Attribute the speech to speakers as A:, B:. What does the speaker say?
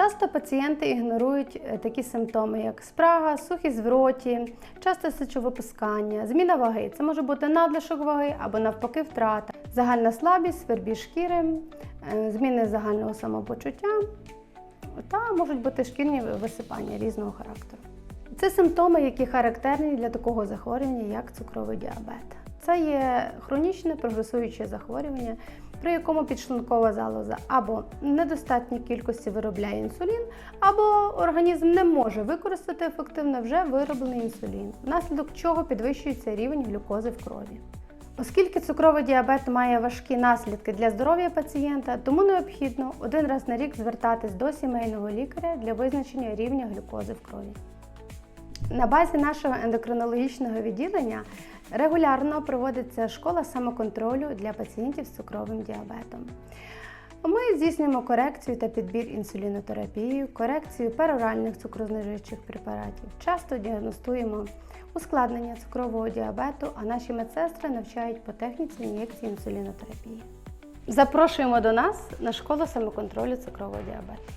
A: Часто пацієнти ігнорують е, такі симптоми, як спрага, сухість в роті, часте сечовипускання, зміна ваги. Це може бути надлишок ваги або навпаки втрата, загальна слабість, свербіж шкіри, е, зміни загального самопочуття та можуть бути шкірні висипання різного характеру. Це симптоми, які характерні для такого захворювання, як цукровий діабет. Це є хронічне прогресуюче захворювання, при якому підшлункова залоза або недостатній кількості виробляє інсулін, або організм не може використати ефективно вже вироблений інсулін, внаслідок чого підвищується рівень глюкози в крові. Оскільки цукровий діабет має важкі наслідки для здоров'я пацієнта, тому необхідно один раз на рік звертатись до сімейного лікаря для визначення рівня глюкози в крові. На базі нашого ендокринологічного відділення регулярно проводиться школа самоконтролю для пацієнтів з цукровим діабетом. Ми здійснюємо корекцію та підбір інсулінотерапії, корекцію пероральних цукрознижуючих препаратів. Часто діагностуємо ускладнення цукрового діабету, а наші медсестри навчають по техніці ін'єкції інсулінотерапії. Запрошуємо до нас на школу самоконтролю цукрового діабету.